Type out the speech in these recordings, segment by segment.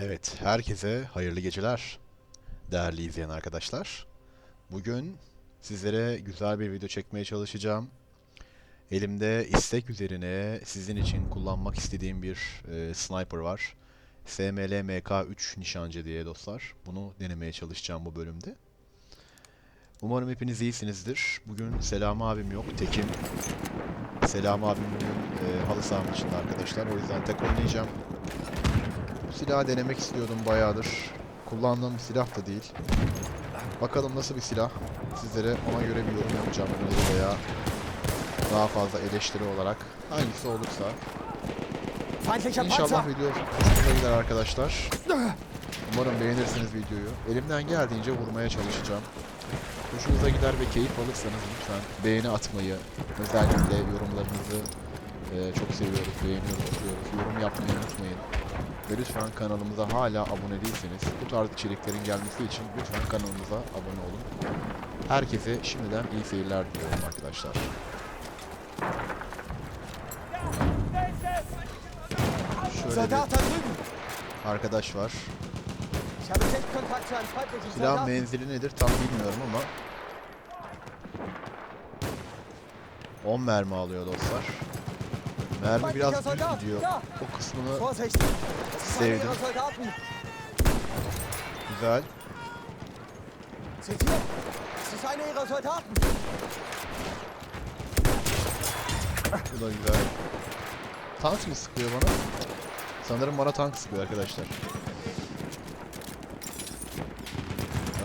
Evet, herkese hayırlı geceler. Değerli izleyen arkadaşlar. Bugün sizlere güzel bir video çekmeye çalışacağım. Elimde istek üzerine sizin için kullanmak istediğim bir e, sniper var. SML MK3 nişancı diye dostlar. Bunu denemeye çalışacağım bu bölümde. Umarım hepiniz iyisinizdir. Bugün Selami abim yok, tekim. Selami abim bugün e, halı saha maçında arkadaşlar. O yüzden tek oynayacağım. Silahı denemek istiyordum bayağıdır. Kullandığım bir silah da değil. Bakalım nasıl bir silah. Sizlere ona göre bir yorum yapacağım öneri veya daha fazla eleştiri olarak. Hangisi olursa. İnşallah video hoşunuza gider arkadaşlar. Umarım beğenirsiniz videoyu. Elimden geldiğince vurmaya çalışacağım. Hoşunuza gider ve keyif alırsanız lütfen beğeni atmayı, özellikle yorumlarınızı e, çok seviyoruz, beğeniyoruz, okuyoruz. Yorum yapmayı unutmayın. Ve lütfen kanalımıza hala abone değilseniz bu tarz içeriklerin gelmesi için lütfen kanalımıza abone olun. Herkese şimdiden iyi seyirler diliyorum arkadaşlar. Şöyle bir arkadaş var. Soldaten. menzili nedir tam bilmiyorum ama 10 mermi alıyor dostlar. Mermi biraz düz gidiyor. O kısmını Sevdim. güzel. Bu da güzel. Tank mı sıkıyor bana? Sanırım bana tank sıkıyor arkadaşlar.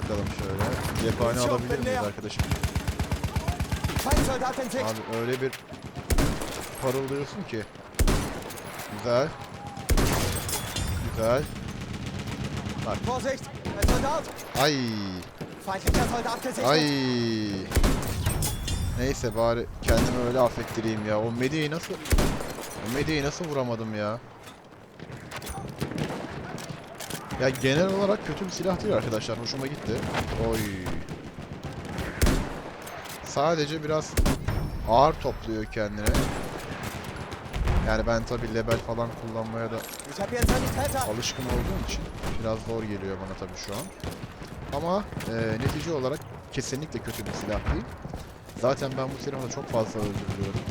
Bakalım şöyle. Cephane alabilir miyiz arkadaşım? Abi öyle bir parıldıyorsun ki. Güzel. Güzel. Vorsicht! Ein Soldat! Ay. Feindlicher Soldat gesichtet! Ay. Neyse bari kendimi öyle affettireyim ya. O medyayı nasıl... O medyayı nasıl vuramadım ya? Ya genel olarak kötü bir silah değil arkadaşlar. Hoşuma gitti. Oy. Sadece biraz ağır topluyor kendine. Yani ben tabi level falan kullanmaya da alışkın olduğum için biraz zor geliyor bana tabii şu an. Ama e, netice olarak kesinlikle kötü bir silah değil. Zaten ben bu silahla çok fazla öldürüyorum.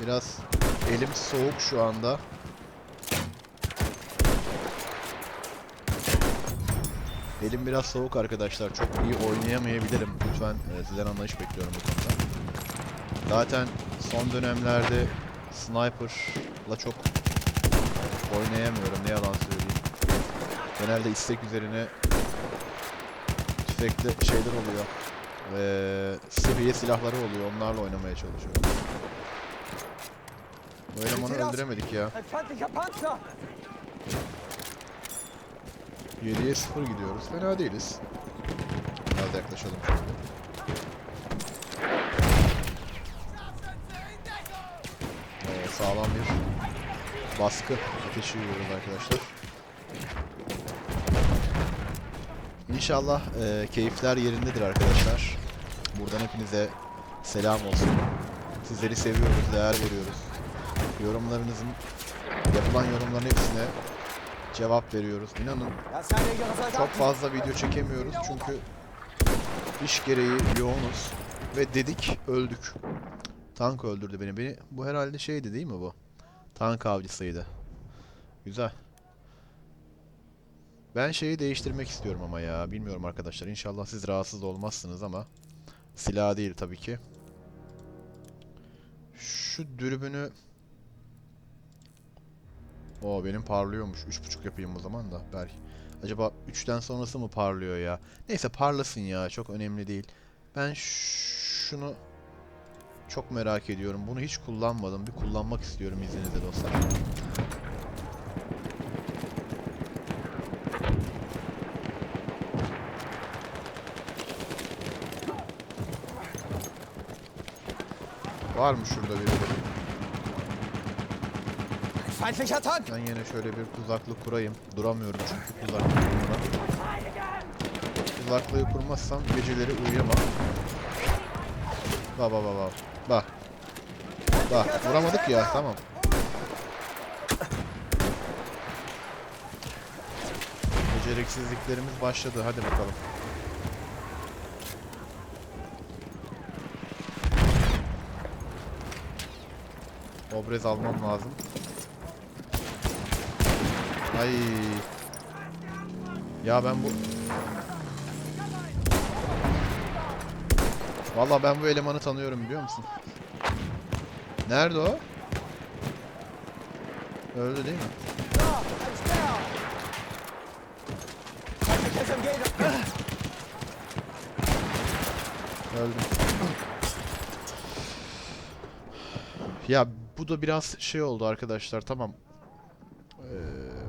Biraz elim soğuk şu anda. Elim biraz soğuk arkadaşlar. Çok iyi oynayamayabilirim. Lütfen e, sizden anlayış bekliyorum bu konuda. Zaten son dönemlerde sniper'la çok oynayamıyorum. Ne yalan söyleyeyim. Genelde istek üzerine tüfekli şeyler oluyor. Ve seviye silahları oluyor. Onlarla oynamaya çalışıyorum. Bu elemanı öldüremedik ya. Ein feindlicher Panzer! 7'ye 0 gidiyoruz. Fena değiliz. Biraz yaklaşalım şöyle. Evet, sağlam bir baskı ateşi yiyoruz arkadaşlar. İnşallah e, keyifler yerindedir arkadaşlar. Buradan hepinize selam olsun. Sizleri seviyoruz, değer veriyoruz. Yorumlarınızın, yapılan yorumların hepsine cevap veriyoruz. İnanın çok fazla video çekemiyoruz çünkü iş gereği yoğunuz ve dedik öldük. Tank öldürdü beni. Beni bu herhalde şeydi değil mi bu? Tank avcısıydı. Güzel. Ben şeyi değiştirmek istiyorum ama ya. Bilmiyorum arkadaşlar. İnşallah siz rahatsız olmazsınız ama silah değil tabii ki. Şu dürbünü o benim parlıyormuş. 3.5 yapayım o zaman da belki. Acaba 3'ten sonrası mı parlıyor ya? Neyse parlasın ya. Çok önemli değil. Ben şunu çok merak ediyorum. Bunu hiç kullanmadım. Bir kullanmak istiyorum izninizle dostlar. Var mı şurada birileri? Ein feindlicher Tank! Ben yine şöyle bir tuzaklı kurayım. Duramıyorum çünkü tuzaklı kurmadan. Tuzaklığı kurmazsam geceleri uyuyamam. Bak bak bak bak. Bak. Bak vuramadık ya tamam. Beceriksizliklerimiz başladı. Hadi bakalım. Obrez almam lazım. Ay. Ya ben bu... Valla ben bu elemanı tanıyorum biliyor musun? Nerede o? Öldü değil mi? Öldüm. Ya bu da biraz şey oldu arkadaşlar tamam.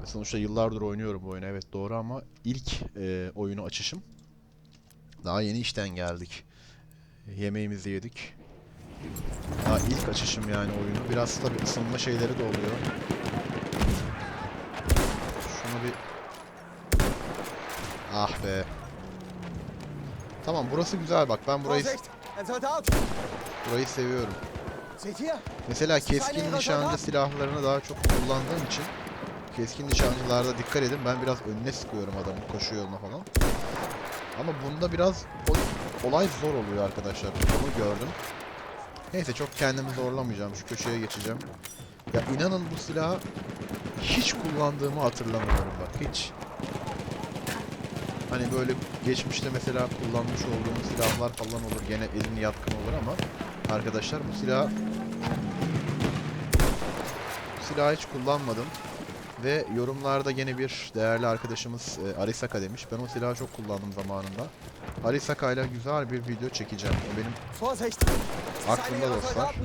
Sonuçta yıllardır oynuyorum bu oyunu evet doğru ama ilk e, oyunu açışım. Daha yeni işten geldik. Yemeğimizi yedik. Daha ilk açışım yani oyunu. Biraz tabii ısınma şeyleri de oluyor. Şunu bir... Ah be. Tamam burası güzel bak ben burayı burayı seviyorum. Mesela keskin nişancı silahlarını daha çok kullandığım için keskin nişancılarda dikkat edin ben biraz önüne sıkıyorum adamı koşu yoluna falan. Ama bunda biraz olay zor oluyor arkadaşlar. Onu gördüm. Neyse çok kendimi zorlamayacağım. Şu köşeye geçeceğim. Ya inanın bu silahı hiç kullandığımı hatırlamıyorum bak hiç. Hani böyle geçmişte mesela kullanmış olduğum silahlar falan olur. Gene elin yatkın olur ama arkadaşlar bu silah silahı hiç kullanmadım. Ve yorumlarda gene bir değerli arkadaşımız e, Arisaka demiş. Ben o silahı çok kullandım zamanında. Arisaka ile güzel bir video çekeceğim. O benim ihrer dostlar.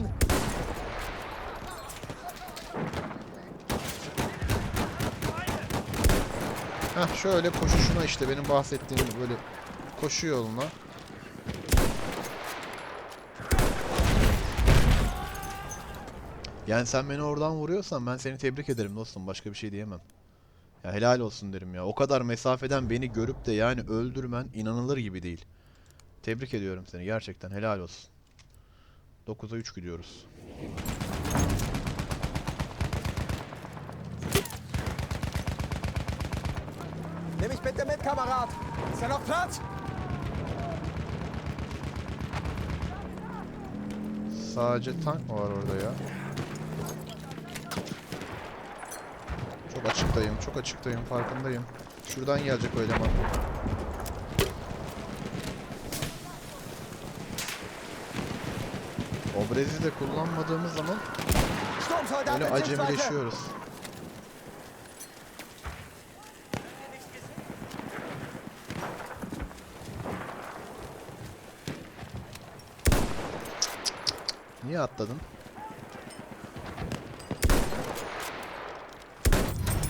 Heh şöyle koşuşuna işte benim bahsettiğim böyle koşu yoluna. Yani sen beni oradan vuruyorsan ben seni tebrik ederim dostum. Başka bir şey diyemem. Ya helal olsun derim ya. O kadar mesafeden beni görüp de yani öldürmen inanılır gibi değil. Tebrik ediyorum seni gerçekten helal olsun. 9'a 3 gidiyoruz. Nimm mich bitte mit, Kamerad! Ist da noch Platz? Sadece tank mı var orada ya? Çok açıktayım, çok açıktayım, farkındayım. Şuradan gelecek o eleman. Obrez'i de kullanmadığımız zaman böyle acemileşiyoruz. Niye atladın?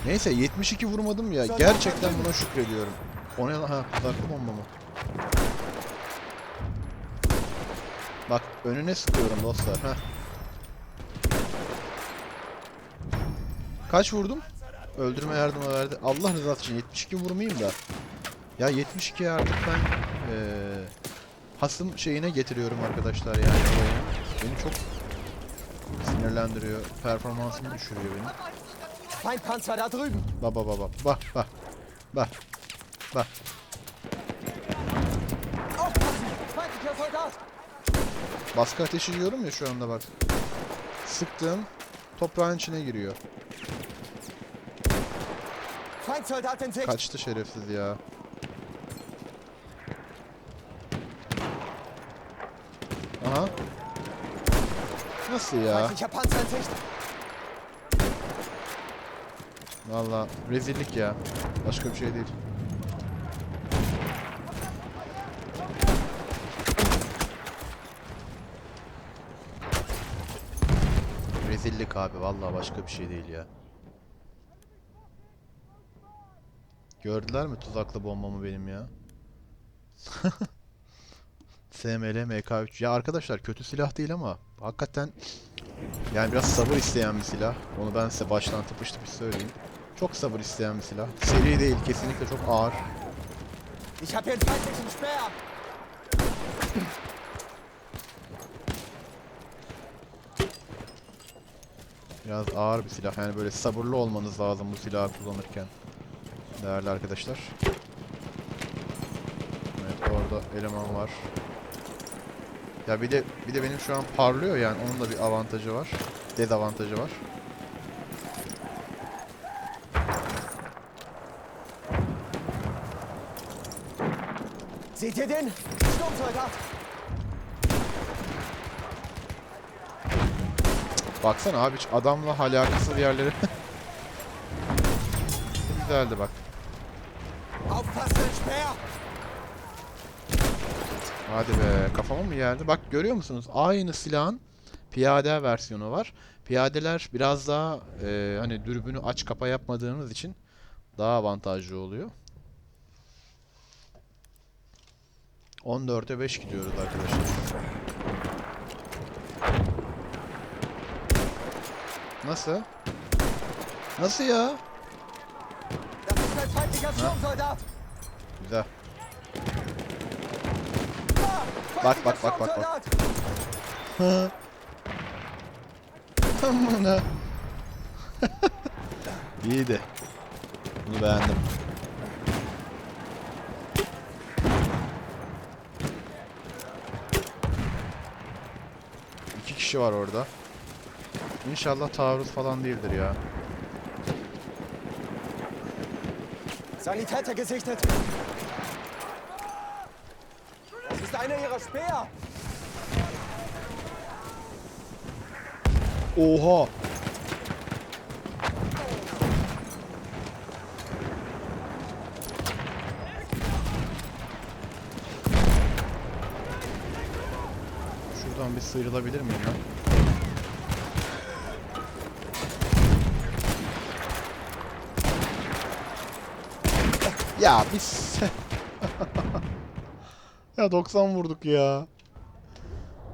Neyse 72 vurmadım ya. Gerçekten buna şükrediyorum. O ne lan? Ha tuzaklı bomba mı? Bak önüne sıkıyorum dostlar. Ha. Kaç vurdum? Öldürme yardımı verdi. Allah rızası için 72 vurmayayım da. Ya 72 artık ben eee hasım şeyine getiriyorum arkadaşlar yani. Beni çok sinirlendiriyor. Performansımı düşürüyor benim. Feindpanzer da drüben! Bak bak. Bak. Bak. Aufpassen! Feindlicher Soldat! Baskı ateşi yiyorum ya şu anda bak. Sıktığım toprağın içine giriyor. Kaçtı şerefsiz ya. Aha. Nasıl ya? Valla rezillik ya. Başka bir şey değil. Rezillik abi vallahi başka bir şey değil ya. Gördüler mi tuzaklı bombamı benim ya? SML MK3. Ya arkadaşlar kötü silah değil ama hakikaten yani biraz sabır isteyen bir silah. Onu ben size baştan tıpış tıpış söyleyeyim. Çok sabır isteyen bir silah. Seri değil, kesinlikle çok ağır. Biraz ağır bir silah. Yani böyle sabırlı olmanız lazım bu silahı kullanırken. Değerli arkadaşlar. Evet orada eleman var. Ya bir de bir de benim şu an parlıyor yani onun da bir avantajı var. Dezavantajı var. Seht ihr den? Sturmsoldat! Baksana abi hiç adamla alakasız yerleri. Güzeldi bak. Hadi be kafama mı geldi? Bak görüyor musunuz? Aynı silahın piyade versiyonu var. Piyadeler biraz daha e, hani dürbünü aç kapa yapmadığınız için daha avantajlı oluyor. 14'e 5 gidiyoruz arkadaşlar. Nasıl? Nasıl ya? Sturmsoldat! Güzel. Bak, bak, bak, bak, bak. Sturmsoldat! Amına. İyiydi. Bunu beğendim. İki kişi var orada. İnşallah taarruz falan değildir ya. Sanitäter gesichtet! Das ist einer ihrer Speer! Oha! Şuradan bir sıyrılabilir miyim lan? Ya biz... ya 90 vurduk ya.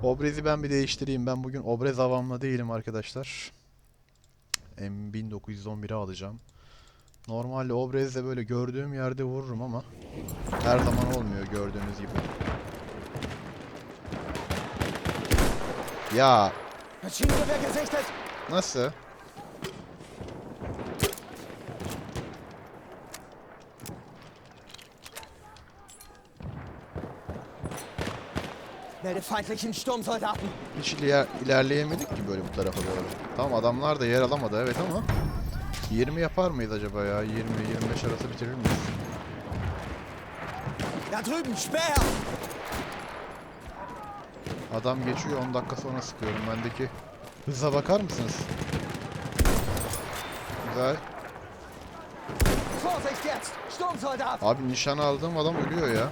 Obrez'i ben bir değiştireyim. Ben bugün Obrez avamla değilim arkadaşlar. M1911'i alacağım. Normalde Obrez'de böyle gördüğüm yerde vururum ama her zaman olmuyor gördüğünüz gibi. Ya nasıl? Melde feindlichen Sturmsoldaten! Hiç iler- ilerleyemedik ki böyle bu tarafa doğru. Tamam adamlar da yer alamadı evet ama 20 yapar mıyız acaba ya? 20-25 arası bitirir miyiz? Da drüben, Speer! Adam geçiyor 10 dakika sonra sıkıyorum. Bendeki hıza bakar mısınız? Güzel. Abi nişan aldığım adam ölüyor ya.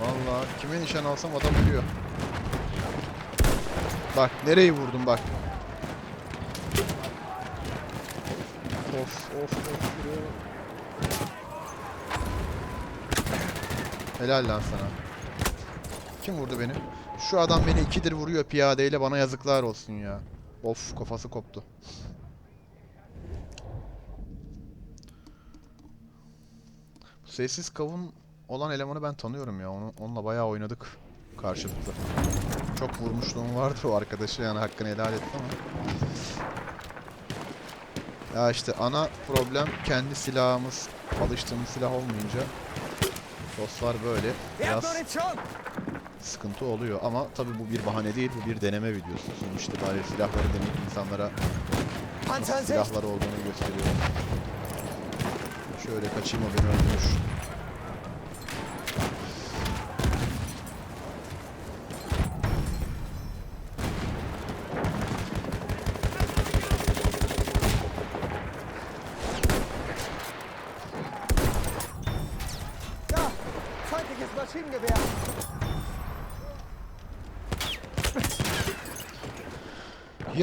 Vallahi kime nişan alsam adam ölüyor. Bak nereyi vurdum bak. Of of of. Helal lan sana. Kim vurdu beni? Şu adam beni ikidir vuruyor piyadeyle bana yazıklar olsun ya. Of kafası koptu. Bu sessiz kavun olan elemanı ben tanıyorum ya. Onu, onunla bayağı oynadık karşılıklı. Çok vurmuşluğum vardı o arkadaşı yani hakkını helal etti ama. Ya işte ana problem kendi silahımız alıştığımız silah olmayınca dostlar böyle biraz? Sıkıntı oluyor ama tabi bu bir bahane değil bu bir deneme videosu. Sonuçta bari silahları deneyip insanlara silahlar olduğunu gösteriyor. Şöyle kaçayım o beni öldürür.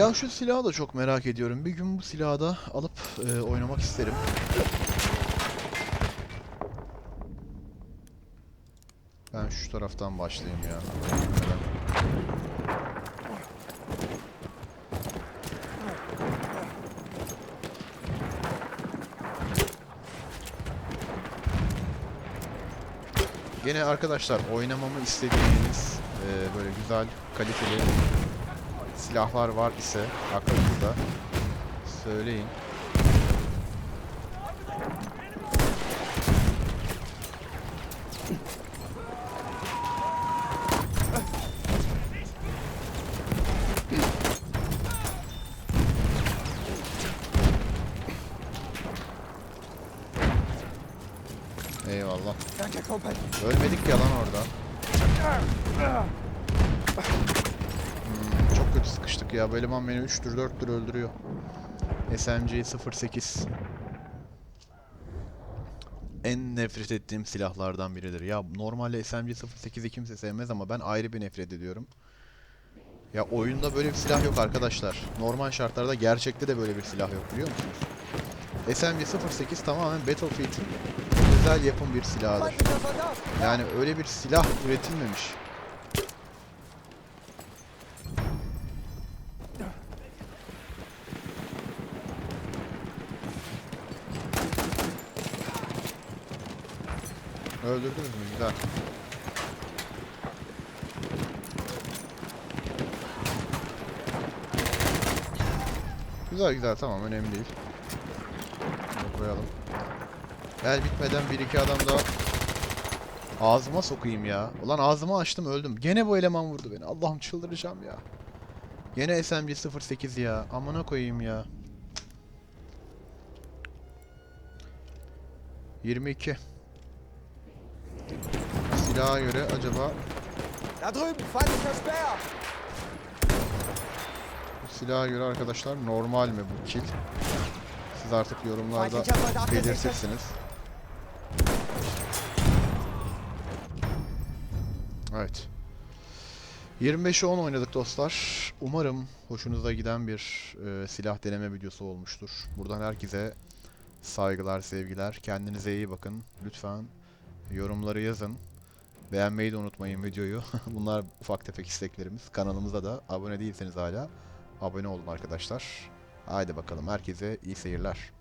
Ya şu silahı da çok merak ediyorum. Bir gün bu silahı da alıp e, oynamak isterim. Ben şu taraftan başlayayım ya. Gene arkadaşlar oynamamı istediğiniz e, böyle güzel kaliteli silahlar var ise aklınızda söyleyin. Eyvallah. Ölmedik ya lan orada. Sıkıştık ya. Bu eleman beni 3'tür 4'tür öldürüyor. SMG 08. En nefret ettiğim silahlardan biridir. Ya normalde SMG 08'i kimse sevmez ama ben ayrı bir nefret ediyorum. Ya oyunda böyle bir silah yok arkadaşlar. Normal şartlarda gerçekte de böyle bir silah yok biliyor musunuz? SMG 08 tamamen Battlefield'in özel yapım bir silahıdır. Yani öyle bir silah üretilmemiş. Öldürdünüz mü? Güzel. Güzel güzel tamam önemli değil. Bunu koyalım. El bitmeden bir iki adam daha Ağzıma sokayım ya. Ulan ağzımı açtım öldüm. Gene bu eleman vurdu beni. Allah'ım çıldıracağım ya. Gene SMG 08 ya. Amına koyayım ya. 22. Silaha göre acaba Da drüben, feindlicher Speer. silaha göre arkadaşlar normal mi bu kill? Siz artık yorumlarda belirtirsiniz. Evet. 25'e 10 oynadık dostlar. Umarım hoşunuza giden bir e, silah deneme videosu olmuştur. Buradan herkese saygılar, sevgiler. Kendinize iyi bakın. Lütfen yorumları yazın. Beğenmeyi de unutmayın videoyu. Bunlar ufak tefek isteklerimiz. Kanalımıza da abone değilseniz hala abone olun arkadaşlar. Haydi bakalım herkese iyi seyirler.